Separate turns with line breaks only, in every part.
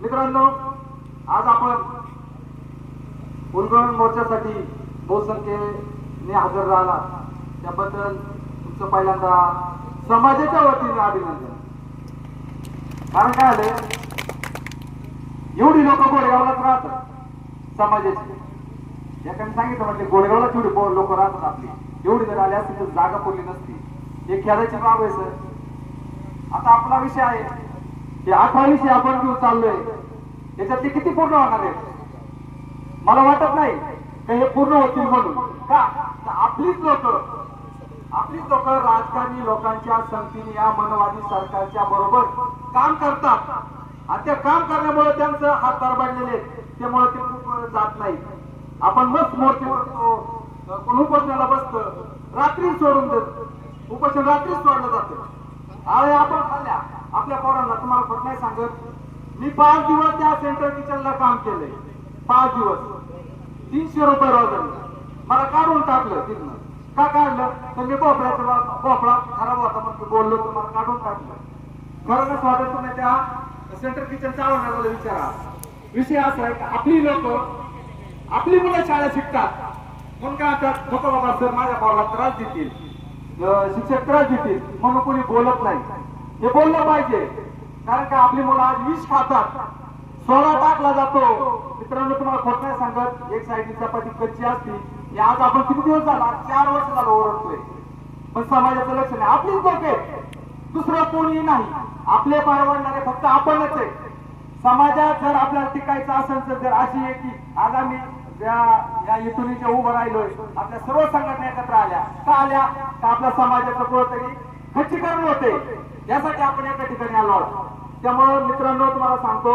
मित्रांनो आज आपण उलगडण मोर्चासाठी बहुसंख्येने हजर राहिला त्याबद्दल तुमचं पहिल्यांदा समाजाच्या वतीने अभिनंदन. कारण काय आले एवढी लोक गोडगावलाच राहतात समाजाची. एकाने सांगितलं म्हटले गोडगावलाच एवढी लोक राहतात आपली. एवढी जर आली असती तर जागा पुरली नसती. हे खेळायची बाब आहे सर? आता आपला विषय आहे की अठरा विषय आपण घेऊन चाललोय. याच्यात ते किती पूर्ण होणार आहे मला वाटत नाही की हे पूर्ण होतील म्हणून. का? आपलीच लोक आपलीच लोक राजकारणी लोकांच्या संगतीने या मनवादी सरकारच्या बरोबर काम करतात. आणि ते काम करण्यामुळे त्यांचं हात तरबाडलेले त्यामुळे ते जात नाही. आपण मस्त मोर्चे करतो कोण उपोषणाला बसत? रात्री सोडून देत. उपोषण रात्रीच सोडलं जातं. अरे आपण खाल्ल्या. आपल्या पोरांना तुम्हाला खोट नाही सांगत? मी पाच दिवस त्या सेंट्रल किचनला काम केलंय. पाच दिवस. तीनशे रुपये रोजाने. मला काढून टाकलं तिथनं. का काढलं? तर मी भोपळ्याचा बा- भोपळा खराब होता म्हणून बोललो तुम्हाला काढून टाकलं. खरं कसं वाटत तुम्ही त्या सेंट्रल किचन चालवण्याचा विचारा. विषय असा आहे की आपली लोक आपली मुलं शाळा शिकतात. म्हणून काय म्हणतात नको बाबा सर माझ्या पोराला त्रास देतील. शिक्षक त्रास देतील म्हणून कोणी बोलत नाही. हे बोललं पाहिजे. कारण का आपली मुलं आज विष खातात. सोळा टाकला जातो. मित्रांनो तुम्हाला खोट नाही सांगत. एक साईडची चपाती कच्ची असती. आज आपण किती दिवस झाला? चार वर्ष झालं ओरडतोय. पण समाजाचं लक्ष नाही. आपलीच डोके दुसरं कोणी नाही. आपले परवडणारे फक्त आपणच आहे समाजात जर आपल्याला टिकायचं असेल तर जर अशी आहे की आगामी ज्या या जे उभं राहिलोय. आपल्या सर्व संघटना एकत्र आल्या. का आल्या? का आपल्या समाजाचं कुठंतरी खच्चीकरण होते? यासाठी आपण एका ठिकाणी आलो आहोत. त्यामुळं मित्रांनो तुम्हाला सांगतो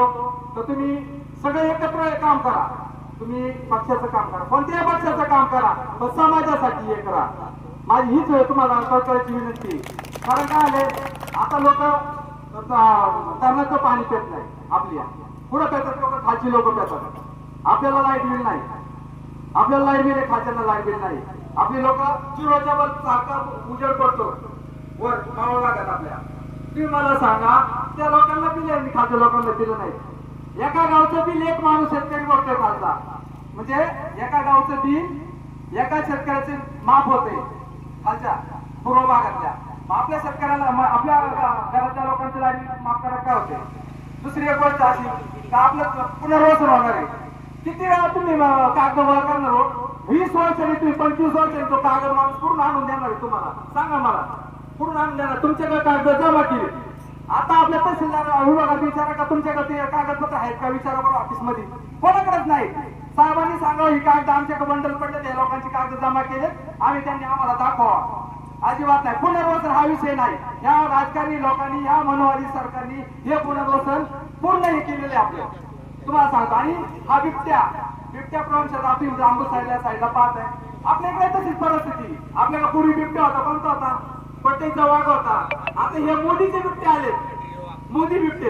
तर तुम्ही सगळे एकत्र काम करा. तुम्ही पक्षाचं काम करा. कोणत्याही पक्षाचं काम करा पण समाजासाठी हे करा. माझी हीच वेळ तुम्हाला कळकळीची विनंती कारण काय आले आता लोक धरणाचं पाणी पित नाही. आपल्या पुढं पेतात लोक खालची लोक पेतात. आपल्याला लाइट बिल नाही. आपल्याला लाइट बिल आहे लाइट बिल नाही. आपली लोक चिरोच्या वर चाका उजेड पडतो वर मावा लागत आपल्या. तुम्ही मला सांगा त्या लोकांना बिल आहे मी लोकांना दिलं नाही. एका गावचं बिल एक माणूस शेतकरी बघतोय खालचा. म्हणजे एका गावचं बिल एका शेतकऱ्याचे माफ होते. खालच्या पूर्व भागातल्या. मग आपल्या शेतकऱ्याला आपल्या घरातल्या लोकांची लाइट माफ करायला काय होते? दुसरी एक गोष्ट अशी का आपलं पुनर्वसन होणार आहे? किती वेळा तुम्ही कागद गोळा करणार हो? वीस वर्षाने तुम्ही पंचवीस वर्षाने तो कागद माणूस पूर्ण आणून देणार तुम्हाला? सांगा मला. पूर्ण आणून देणार? तुमच्याकडे कागद जमा केले. आता आपल्या तहसीलदार विभागात विचारा का तुमच्याकडे ते कागदपत्र आहेत का? विचारा बरं ऑफिसमध्ये. कोणाकडेच नाही. साहेबांनी सांगावं ही कागद आमच्याकडे बंडल पडले त्या लोकांचे कागद जमा केले आम्ही त्यांनी आम्हाला दाखवा अजिबात नाही. पुनर्वसन हा विषय नाही. या राजकारणी लोकांनी या मनोवादी सरकारनी हे पुनर्वसन पूर्ण हे केलेले आपले. तुम्हाला सांगतो आणि हा बिबट्या बिबट्या प्रवंशात आपली जांबू साईडला साईडला पाहत आहे. आपल्या इकडे तशीच परिस्थिती. आपल्याला पूर्वी बिबट्या होता कोणता होता? पट्टेचा वाघ होता. आता हे मोदीचे बिबटे आले मोदी बिबटे.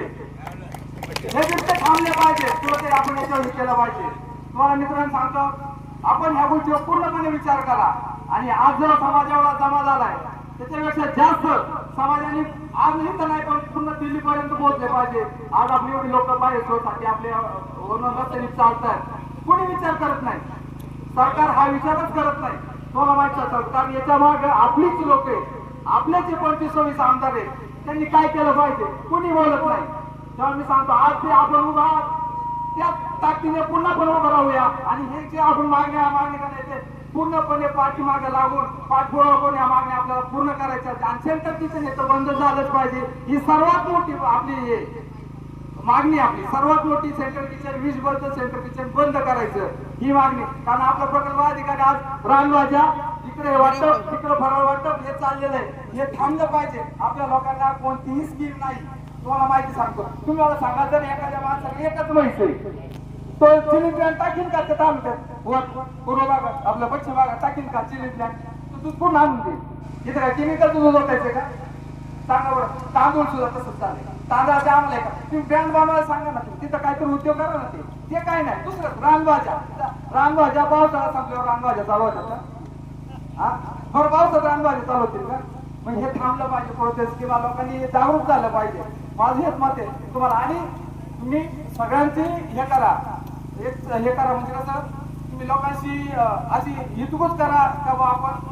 हे बिबटे थांबले पाहिजे किंवा ते आपण याच्यावर केलं पाहिजे. तुम्हाला मित्रांनो सांगतो आपण ह्या गोष्टीवर पूर्णपणे विचार करा. आणि आज जर समाजावर एवढा जमा झालाय त्याच्यापेक्षा जास्त समाजाने आजही तर नाही पण पूर्ण दिल्लीपर्यंत पोहोचले पाहिजे. आज आपली एवढी लोक पाहिजे सोसाठी आपले रस्त्याने चालतात. कोणी विचार करत नाही. सरकार हा विचारच करत नाही. तुम्हाला माहिती सरकार याच्या मागे आपलीच लोक आहे आपले जे पंचवीस सव्वीस आमदार आहेत. त्यांनी काय केलं पाहिजे? कोणी बोलत नाही. तेव्हा मी सांगतो आज ते आपण उभा त्या ताकदीने पुन्हा पण उभं राहूया. आणि हे जे आपण मागण्या मागण्या करायचे पूर्णपणे पाठीमागे लागून पाठपुरावा करून या मागण्या आपल्याला पूर्ण करायच्या आणि सेंटर किचन हे तर बंद झालंच पाहिजे. ही सर्वात मोठी आपली हे मागणी आपली. सर्वात मोठी सेंट्रल किचन वीज बंद सेंट्रल किचन बंद करायचं. ही मागणी. कारण आपला प्रकल्प अधिकारी आज रानवाजा इकडे वाटप तिकडे फराळ वाटप हे चाललेलं आहे. हे थांबलं पाहिजे. आपल्या लोकांना कोणतीही स्कीम नाही. तुम्हाला माहिती सांगतो. तुम्ही मला सांगा जर एखाद्या माणसाला एकच माहिती आहे प्लॅन टाकीन का त्या तालुक्यात वर पूर्व भागात आपल्या पश्चिम भागात टाकीन का चिली प्लॅन तो दूध पूर्ण आणून दे. इथे काय केमिकल दूध होतायचं का? सांगा बरं. तांदूळ सुद्धा तसंच चालेल. तांदळाचे आम्हाला का? तुम्ही ब्रँड बनवायला सांगा ना तिथं काहीतरी उद्योग करा ना ते. ते काय नाही. दुसरं रानभाज्या. रानभाज्या पावसाळा संपल्यावर रानभाज्या चालू होतात हा? बरं पावसात रानभाज्या चालू होतील का? मग हे थांबलं पाहिजे प्रोसेस किंवा लोकांनी जागरूक झालं पाहिजे. माझं हेच मत आहे. तुम्हाला आणि तुम्ही सगळ्यांची हे करा. एक हे करा. म्हणजे कसं तुम्ही लोकांशी अशी हितगुज करा का बा आपण?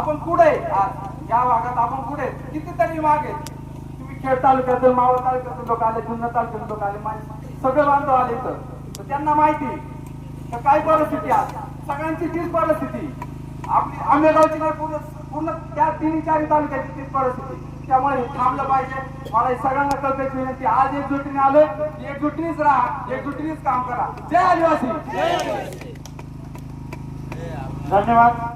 आपण पुढे आहे? आज या भागात आपण पुढे कितीतरी माग आहे. तुम्ही खेड तालुक्यातून मावळ तालुक्यातून लोक आले जुन्नर तालुक्यातून लोक आले माझे सगळे बांधव आले इथं. तर त्यांना माहिती तर काय परिस्थिती आज सगळ्यांची तीच परिस्थिती आपली आंबेगावची नाही पूर्ण पूर्ण त्या तिन्ही चारही तालुक्याची तीच परिस्थिती त्यामुळे हे थांबलं पाहिजे. मला हे सगळ्यांना कळपायची विनंती आज एकजुटीने आलोय एकजुटीनेच राहा. एकजुटीनेच काम करा. जय आदिवासी.
धन्यवाद.